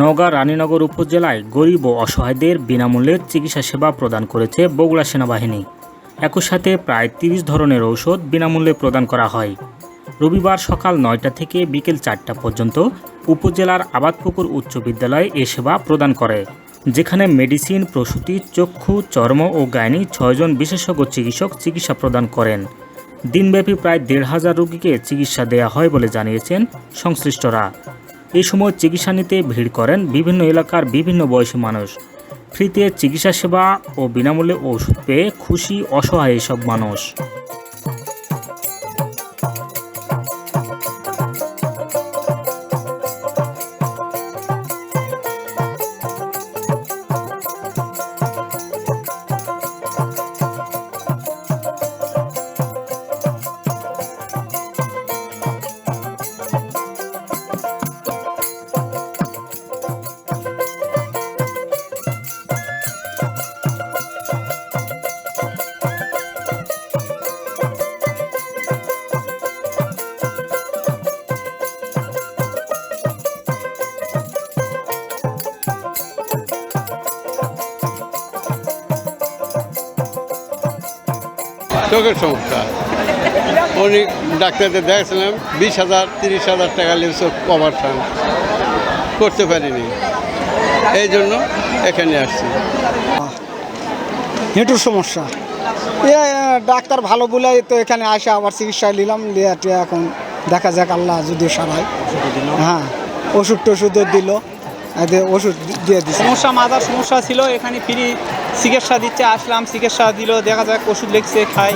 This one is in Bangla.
নওগাঁ রানীনগর উপজেলায় গরিব ও অসহায়দের বিনামূল্যে চিকিৎসা সেবা প্রদান করেছে বগুড়া সেনাবাহিনী। একই সাথে প্রায় তিরিশ ধরনের ঔষধ বিনামূল্যে প্রদান করা হয়। রবিবার সকাল নয়টা থেকে বিকেল চারটা পর্যন্ত উপজেলার আবাদপুকুর উচ্চ বিদ্যালয়ে এ সেবা প্রদান করে, যেখানে মেডিসিন, প্রসূতি, চক্ষু, চর্ম ও গাইনি ছয়জন বিশেষজ্ঞ চিকিৎসক চিকিৎসা প্রদান করেন। দিনব্যাপী প্রায় দেড় হাজার রোগীকে চিকিৎসা দেওয়া হয় বলে জানিয়েছেন সংশ্লিষ্টরা। এই সময় চিকিৎসা নিতে ভিড় করেন বিভিন্ন এলাকার বিভিন্ন বয়সী মানুষ। ফ্রিতে চিকিৎসা সেবা ও বিনামূল্যে ওষুধ পেয়ে খুশি, অসহায় এসব মানুষ। চোখের সমস্যা। অনেক ডাক্তারদের দেখাছিলাম বিশ হাজার তিরিশ হাজার টাকা নিয়ে চোখ অপারেশন করতে পারিনি। এই জন্য এখানে আসছি। হেঁটুর সমস্যা। এ ডাক্তার ভালো বলে তো এখানে আসে আবার চিকিৎসা নিলাম টিয়ে এখন দেখা যাক আল্লাহ যদি সারায়। হ্যাঁ ওষুধ টষুধও দিল। ওষুধ দিয়ে দিচ্ছে সমস্যা, মাথার সমস্যা ছিল, এখানে ফ্রি চিকিৎসা দিচ্ছে, আসলাম, চিকিৎসা দিল, দেখা যাক, ওষুধ লিখছে, খাই।